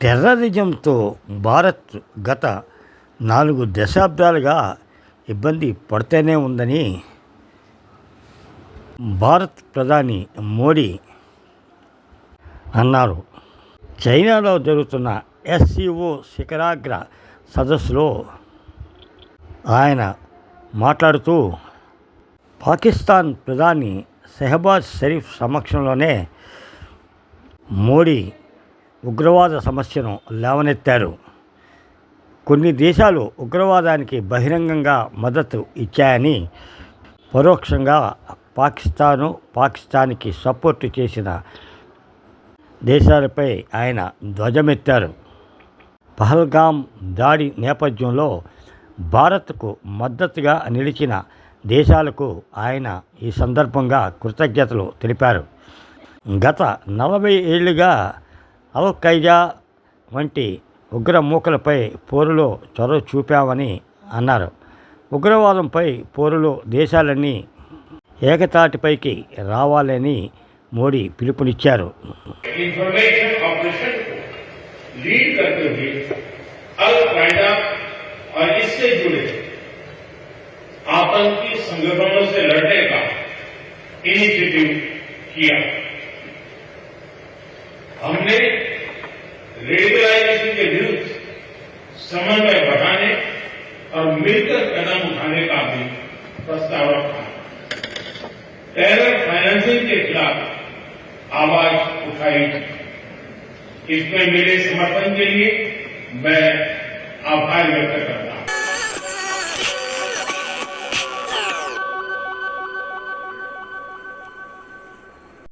టెర్రరిజంతో భారత్ గత నాలుగు దశాబ్దాలుగా ఇబ్బంది పడుతూనే ఉందని భారత్ ప్రధాని మోడీ అన్నారు. చైనాలో జరుగుతున్న ఎస్సీఓ శిఖరాగ్ర సదస్సులో ఆయన మాట్లాడుతూ పాకిస్తాన్ ప్రధాని షెహబాజ్ షరీఫ్ సమక్షంలోనే మోడీ ఉగ్రవాద సమస్యను లేవనెత్తారు. కొన్ని దేశాలు ఉగ్రవాదానికి బహిరంగంగా మద్దతు ఇచ్చాయని పరోక్షంగా పాకిస్తాను పాకిస్తాన్కి సపోర్టు చేసిన దేశాలపై ఆయన ధ్వజమెత్తారు. పహల్గాం దాడి నేపథ్యంలో భారత్కు మద్దతుగా నిలిచిన దేశాలకు ఆయన ఈ సందర్భంగా కృతజ్ఞతలు తెలిపారు. గత నలభై ఏళ్ళుగా అల్ ఖైదా వంటి ఉగ్ర మూకలపై పోరులో చొరవ చూపామని అన్నారు ఉగ్రవాదంపై పోరులో దేశాలన్నీ ఏకతాటిపైకి రావాలని మోడీ పిలుపునిచ్చారు इंफॉर्मेशन ऑपरेशन को लीड करते हुए अल कायदा और इससे जुड़े आतंकी संगठनों से लड़ने का इनिशिएटिव किया हमने रेडिकलाइजेशन के विरुद्ध समन्वय बढ़ाने और मिलकर कदम उठाने का भी प्रस्ताव रखा। टेरर फाइनेंसिंग के खिलाफ आवाज़ उठाई इसमें मेरे समर्थन के लिए मैं आभार व्यक्त करता हूँ।